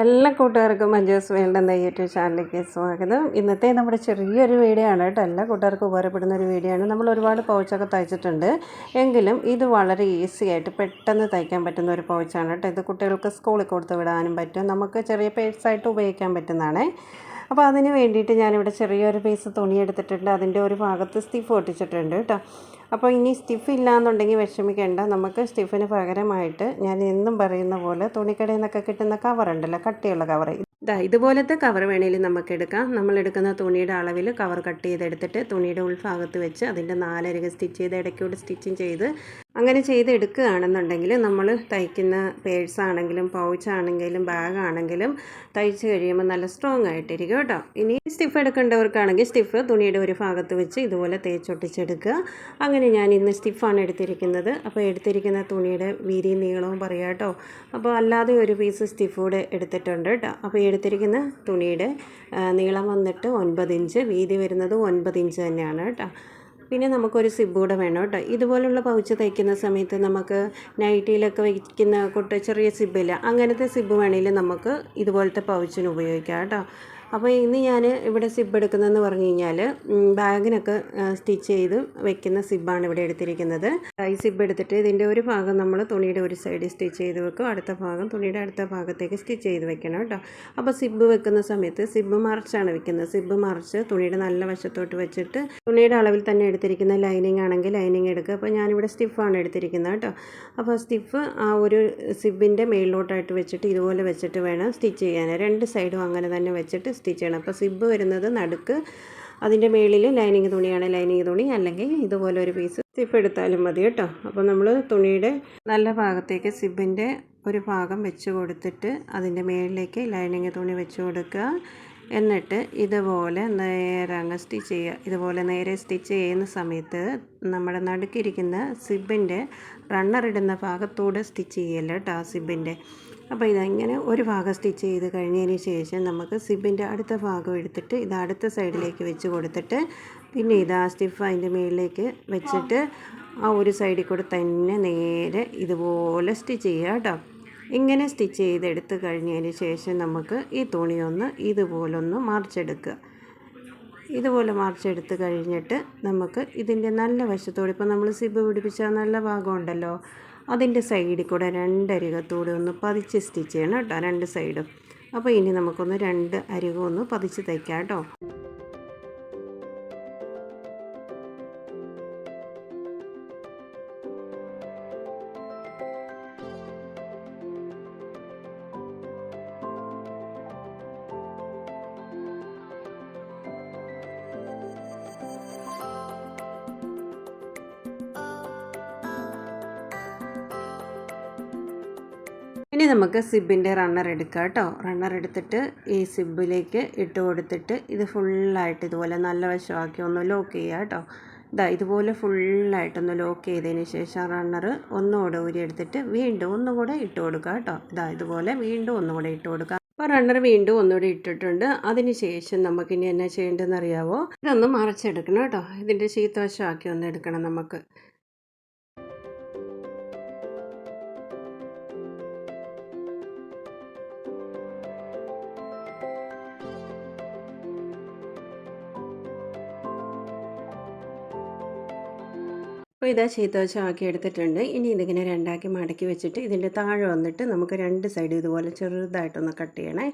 എല്ലാ കൂട്ടുകാർക്കും മഞ്ജൂസ് വേണ്ടെന്ന യൂട്യൂബ് ചാനലിലേക്ക് സ്വാഗതം. ഇന്നത്തെ നമ്മുടെ ചെറിയൊരു വീഡിയോ ആണ് കേട്ടോ. എല്ലാ കൂട്ടുകാർക്കും ഉപകാരപ്പെടുന്ന ഒരു വീഡിയോ ആണ് നമ്മൾ ഒരുപാട് പൗച്ചൊക്കെ തയ്ച്ചിട്ടുണ്ട്. എങ്കിലും ഇത് വളരെ ഈസി ആയിട്ട് പെട്ടെന്ന് തയ്ക്കാൻ പറ്റുന്ന ഒരു പൗച്ചാണ് കേട്ടോ. ഇത് കുട്ടികൾക്ക് സ്കൂളിൽ കൊടുത്ത് വിടാനും പറ്റും. നമുക്ക് ചെറിയ പേഴ്സായിട്ട് ഉപയോഗിക്കാൻ പറ്റുന്നതാണ്. അപ്പോൾ അതിന് വേണ്ടിയിട്ട് ഞാനിവിടെ ചെറിയൊരു പീസ് തുണി എടുത്തിട്ടുണ്ട് അതിന്റെ ഒരു ഭാഗത്ത് സ്റ്റിഫ് ഒട്ടിച്ചിട്ടുണ്ട് കേട്ടോ. അപ്പോൾ ഇനി സ്റ്റിഫ് ഇല്ലാന്നുണ്ടെങ്കിൽ വിഷമിക്കേണ്ട. നമുക്ക് സ്റ്റിഫിന് പകരമായിട്ട് ഞാൻ എന്നും പറയുന്ന പോലെ തുണിക്കടയിൽ നിന്നൊക്കെ കിട്ടുന്ന കവറുണ്ടല്ലോ കട്ടിയുള്ള കവർ ഇതാ ഇതുപോലത്തെ കവർ വേണേലും നമുക്ക് എടുക്കാം. നമ്മൾ എടുക്കുന്ന തുണിയുടെ അളവിൽ കവർ കട്ട് ചെയ്തെടുത്തിട്ട് തുണിയുടെ ഉൾഭാഗത്ത് വെച്ച് അതിന്റെ നാലരക സ്റ്റിച്ച് ചെയ്ത് ഇടയ്ക്കൂടെ സ്റ്റിച്ചിങ് ചെയ്ത് അങ്ങനെ ചെയ്ത് എടുക്കുകയാണെന്നുണ്ടെങ്കിൽ നമ്മൾ തയ്ക്കുന്ന പേഴ്സ് ആണെങ്കിലും പൗച്ച് ആണെങ്കിലും ബാഗ് ആണെങ്കിലും തയ്ച്ച് കഴിയുമ്പോൾ നല്ല സ്ട്രോങ് ആയിട്ടിരിക്കും കേട്ടോ. ഇനി സ്റ്റിഫ് എടുക്കേണ്ടവർക്കാണെങ്കിൽ സ്റ്റിഫ് തുണിയുടെ ഒരു ഭാഗത്ത് വെച്ച് ഇതുപോലെ തേച്ചൊട്ടിച്ചെടുക്കുക. അങ്ങനെ ഞാൻ ഇന്ന് സ്റ്റിഫാണ് എടുത്തിരിക്കുന്നത്. അപ്പോൾ എടുത്തിരിക്കുന്ന തുണിയുടെ വീതി നീളവും പറയാം കേട്ടോ. അപ്പോൾ അല്ലാതെ ഒരു പീസ് സ്റ്റിഫ് കൂടെ എടുത്തിട്ടുണ്ട് കേട്ടോ. അപ്പോൾ എടുത്തിരിക്കുന്ന തുണിയുടെ നീളം വന്നിട്ട് ഒൻപത് ഇഞ്ച് വീതി വരുന്നത് ഒൻപത് ഇഞ്ച് തന്നെയാണ് കേട്ടോ. പിന്നെ നമുക്കൊരു സിബ് കൂടെ വേണം കേട്ടോ. ഇതുപോലുള്ള പൗച്ച് തയ്ക്കുന്ന സമയത്ത് നമുക്ക് നൈറ്റിയിലൊക്കെ വയ്ക്കുന്ന കൊട്ട ചെറിയ സിബില്ല അങ്ങനത്തെ സിബ് വേണമെങ്കിൽ നമുക്ക് ഇതുപോലത്തെ പൗച്ചിന് ഉപയോഗിക്കാം കേട്ടോ. അപ്പോൾ ഇന്ന് ഞാൻ ഇവിടെ സിബ് എടുക്കുന്നതെന്ന് പറഞ്ഞു കഴിഞ്ഞാൽ ബാഗിനൊക്കെ സ്റ്റിച്ച് ചെയ്ത് വെക്കുന്ന സിബ്ബാണ് ഇവിടെ എടുത്തിരിക്കുന്നത്. ഈ സിബ് എടുത്തിട്ട് ഇതിന്റെ ഒരു ഭാഗം നമ്മൾ തുണിയുടെ ഒരു സൈഡിൽ സ്റ്റിച്ച് ചെയ്ത് വെക്കും. അടുത്ത ഭാഗം തുണിയുടെ അടുത്ത ഭാഗത്തേക്ക് സ്റ്റിച്ച് ചെയ്ത് വെക്കണം കേട്ടോ. അപ്പോൾ സിബ് വെക്കുന്ന സമയത്ത് സിബ് മറിച്ചാണ് വെക്കുന്നത്. സിബ് മറിച്ച് തുണിയുടെ നല്ല വശത്തോട്ട് വെച്ചിട്ട് തുണിയുടെ അളവിൽ തന്നെ എടുത്തിരിക്കുന്ന ലൈനിങ് ആണെങ്കിൽ ലൈനിങ് എടുക്കുക. അപ്പോൾ ഞാനിവിടെ സ്റ്റിഫാണ് എടുത്തിരിക്കുന്നത് കേട്ടോ. അപ്പോൾ സ്റ്റിഫ് ആ ഒരു സിബിന്റെ മേളിലോട്ടായിട്ട് വെച്ചിട്ട് ഇതുപോലെ വെച്ചിട്ട് വേണം സ്റ്റിച്ച് ചെയ്യാൻ. രണ്ട് സൈഡും അങ്ങനെ തന്നെ വെച്ചിട്ട് സ്റ്റിച്ച് ചെയ്യണം. അപ്പോൾ സിബ് വരുന്നത് നടുക്ക്. അതിന്റെ മേളിൽ ലൈനിങ് തുണിയാണ്. ലൈനിങ് തുണി അല്ലെങ്കിൽ ഇതുപോലെ ഒരു പീസ് സിബ് എടുത്താലും മതി കേട്ടോ. അപ്പോൾ നമ്മൾ തുണിയുടെ നല്ല ഭാഗത്തേക്ക് സിബിന്റെ ഒരു ഭാഗം വെച്ച് കൊടുത്തിട്ട് അതിന്റെ മേളിലേക്ക് ലൈനിങ് തുണി വെച്ച് കൊടുക്കുക. എന്നിട്ട് ഇതുപോലെ നേരെ അങ്ങ് സ്റ്റിച്ച് ചെയ്യുക. ഇതുപോലെ നേരെ സ്റ്റിച്ച് ചെയ്യുന്ന സമയത്ത് നമ്മുടെ നടുക്കിരിക്കുന്ന സിബിന്റെ റണ്ണർ ഇടുന്ന ഭാഗത്തൂടെ സ്റ്റിച്ച് ചെയ്യല്ലോ കേട്ടോ ആ സിബിന്റെ അപ്പോൾ ഇതങ്ങനെ ഒരു ഭാഗം സ്റ്റിച്ച് ചെയ്ത് കഴിഞ്ഞതിന് ശേഷം നമുക്ക് സിബിന്റെ അടുത്ത ഭാഗം എടുത്തിട്ട് ഇത് അടുത്ത സൈഡിലേക്ക് വെച്ച് കൊടുത്തിട്ട് പിന്നെ ഇത് ആ സ്റ്റിഫ് അതിന്റെ മുകളിലേക്ക് വെച്ചിട്ട് ആ ഒരു സൈഡിൽ കൂടെ തന്നെ നേരെ ഇതുപോലെ സ്റ്റിച്ച് ചെയ്യുക കേട്ടോ. ഇങ്ങനെ സ്റ്റിച്ച് ചെയ്തെടുത്ത് കഴിഞ്ഞതിന് ശേഷം നമുക്ക് ഈ തുണിയൊന്ന് ഇതുപോലൊന്ന് മറിച്ചെടുക്കുക. ഇതുപോലെ മറിച്ചെടുത്ത് കഴിഞ്ഞിട്ട് നമുക്ക് ഇതിന്റെ നല്ല വശത്തോടെ ഇപ്പോൾ നമ്മൾ സിബ് പിടിപ്പിച്ച നല്ല ഭാഗമുണ്ടല്ലോ അതിന്റെ സൈഡിൽ കൂടെ രണ്ടരികത്തൂടെ ഒന്ന് പതിച്ച് സ്റ്റിച്ച് ചെയ്യണം കേട്ടോ രണ്ട് സൈഡും. അപ്പോൾ ഇനി നമുക്കൊന്ന് രണ്ട് അരികൊന്ന് പതിച്ച് തയ്ക്കാം കേട്ടോ. ഇനി നമുക്ക് സിബിന്റെ റണ്ണർ എടുക്കാം കേട്ടോ. റണ്ണർ എടുത്തിട്ട് ഈ സിബിലേക്ക് ഇട്ട് കൊടുത്തിട്ട് ഇത് ഫുള്ളായിട്ട് ഇതുപോലെ നല്ല വശമാക്കി ഒന്ന് ലോക്ക് ചെയ്യുക കേട്ടോ. ഇതാ ഇതുപോലെ ഫുള്ളായിട്ടൊന്ന് ലോക്ക് ചെയ്തതിന് ശേഷം റണ്ണർ ഒന്നുകൂടെ ഊരിയെടുത്തിട്ട് വീണ്ടും ഒന്നുകൂടെ ഇട്ട് കൊടുക്കുക കേട്ടോ. ഇതാ ഇതുപോലെ വീണ്ടും ഒന്നുകൂടെ ഇട്ട് കൊടുക്കുക അപ്പോൾ റണ്ണർ വീണ്ടും ഒന്നുകൂടെ ഇട്ടിട്ടുണ്ട്. അതിന് ശേഷം നമുക്കിനി എന്നാ ചെയ്യേണ്ടതെന്ന് അറിയാവോ? ഇതൊന്ന് മറച്ചെടുക്കണം കേട്ടോ. ഇതിന്റെ ചീത്തവശമാക്കി ഒന്ന് എടുക്കണം നമുക്ക്. അപ്പോൾ ഇതാ ചീത്തവശമാക്കി എടുത്തിട്ടുണ്ട്. ഇനി ഇതിങ്ങനെ രണ്ടാക്കി മടക്കി വെച്ചിട്ട് ഇതിന്റെ താഴെ വന്നിട്ട് നമുക്ക് രണ്ട് സൈഡും ഇതുപോലെ ചെറുതായിട്ടൊന്ന് കട്ട് ചെയ്യണേ.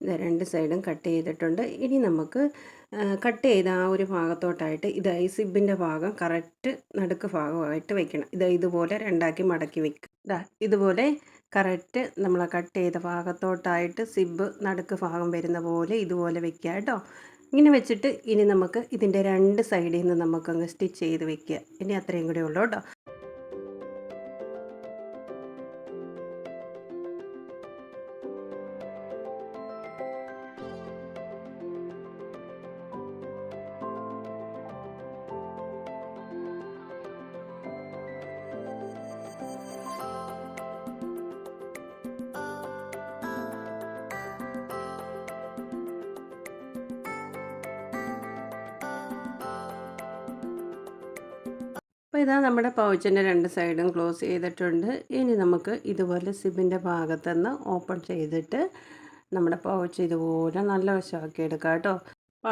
ഇതാ രണ്ട് സൈഡും കട്ട് ചെയ്തിട്ടുണ്ട്. ഇനി നമുക്ക് കട്ട് ചെയ്ത ആ ഒരു ഭാഗത്തോട്ടായിട്ട് ഇത് ഈ സിബിന്റെ ഭാഗം കറക്റ്റ് നടുക്ക് ഭാഗമായിട്ട് വെക്കണം. ഇത് ഇതുപോലെ രണ്ടാക്കി മടക്കി വെക്കും. ഇതാ ഇതുപോലെ കറക്റ്റ് നമ്മൾ കട്ട് ചെയ്ത ഭാഗത്തോട്ടായിട്ട് സിബ് നടുക്ക് ഭാഗം വരുന്ന പോലെ ഇതുപോലെ വെക്കുക കേട്ടോ. ഇങ്ങനെ വെച്ചിട്ട് ഇനി നമുക്ക് ഇതിന്റെ രണ്ട് സൈഡിൽ നിന്ന് നമുക്കങ്ങ് സ്റ്റിച്ച് ചെയ്ത് വെക്കുക. ഇനി അത്രയും കൂടെ ഉള്ളൂ കേട്ടോ. അപ്പോൾ ഇതാ നമ്മുടെ പൗച്ചിന്റെ രണ്ട് സൈഡും ക്ലോസ് ചെയ്തിട്ടുണ്ട്. ഇനി നമുക്ക് ഇതുപോലെ സിബിന്റെ ഭാഗത്തുനിന്ന് ഓപ്പൺ ചെയ്തിട്ട് നമ്മുടെ പൗച്ച് ഇതുപോലെ നല്ല വശമാക്കി എടുക്കാം കേട്ടോ.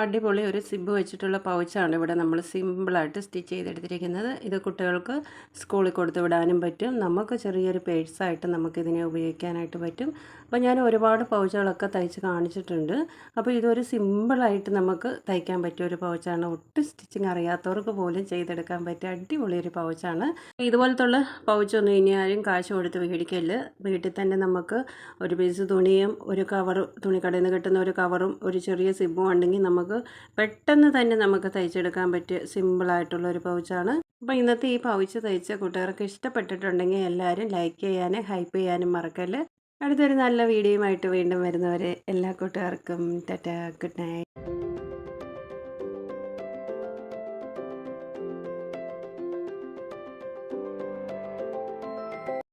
അടിപൊളി ഒരു സിബ് വെച്ചിട്ടുള്ള പൗച്ചാണ് ഇവിടെ നമ്മൾ സിമ്പിളായിട്ട് സ്റ്റിച്ച് ചെയ്തെടുത്തിരിക്കുന്നത്. ഇത് കുട്ടികൾക്ക് സ്കൂളിൽ കൊടുത്തു വിടാനും പറ്റും. നമുക്ക് ചെറിയൊരു പേഴ്സായിട്ട് നമുക്കിതിനെ ഉപയോഗിക്കാനായിട്ട് പറ്റും. അപ്പോൾ ഞാൻ ഒരുപാട് പൗച്ചുകളൊക്കെ തയ്ച്ച് കാണിച്ചിട്ടുണ്ട്. അപ്പോൾ ഇതൊരു സിമ്പിളായിട്ട് നമുക്ക് തയ്ക്കാൻ പറ്റിയ ഒരു പൗച്ചാണ്. ഒട്ടും സ്റ്റിച്ചിങ് അറിയാത്തവർക്ക് പോലും ചെയ്തെടുക്കാൻ പറ്റിയ അടിപൊളി ഒരു പൗച്ചാണ്. ഇതുപോലത്തുള്ള പൗച്ചൊന്നും ഇനി ആരും കാശ് കൊടുത്ത് മേടിക്കൽ വീട്ടിൽ തന്നെ നമുക്ക് ഒരു പീസ് തുണിയും ഒരു കവർ തുണിക്കടയിൽ നിന്ന് കിട്ടുന്ന ഒരു കവറും ഒരു ചെറിയ സിബും ഉണ്ടെങ്കിൽ നമുക്ക് പെട്ടെന്ന് തന്നെ നമുക്ക് തയ്ച്ചെടുക്കാൻ പറ്റിയ സിമ്പിളായിട്ടുള്ള ഒരു പൗച്ചാണ്. അപ്പോൾ ഇന്നത്തെ ഈ പൗച്ച് തയ്ച്ച കൂട്ടുകാർക്ക് ഇഷ്ടപ്പെട്ടിട്ടുണ്ടെങ്കിൽ എല്ലാവരും ലൈക്ക് ചെയ്യാനും ഹൈപ്പ് ചെയ്യാനും മറക്കല്ല്. അടുത്തൊരു നല്ല വീഡിയോയുമായിട്ട് വീണ്ടും വരുന്നവരെ എല്ലാ കൂട്ടുകാർക്കും ടാറ്റ ഗുഡ് നൈറ്റ്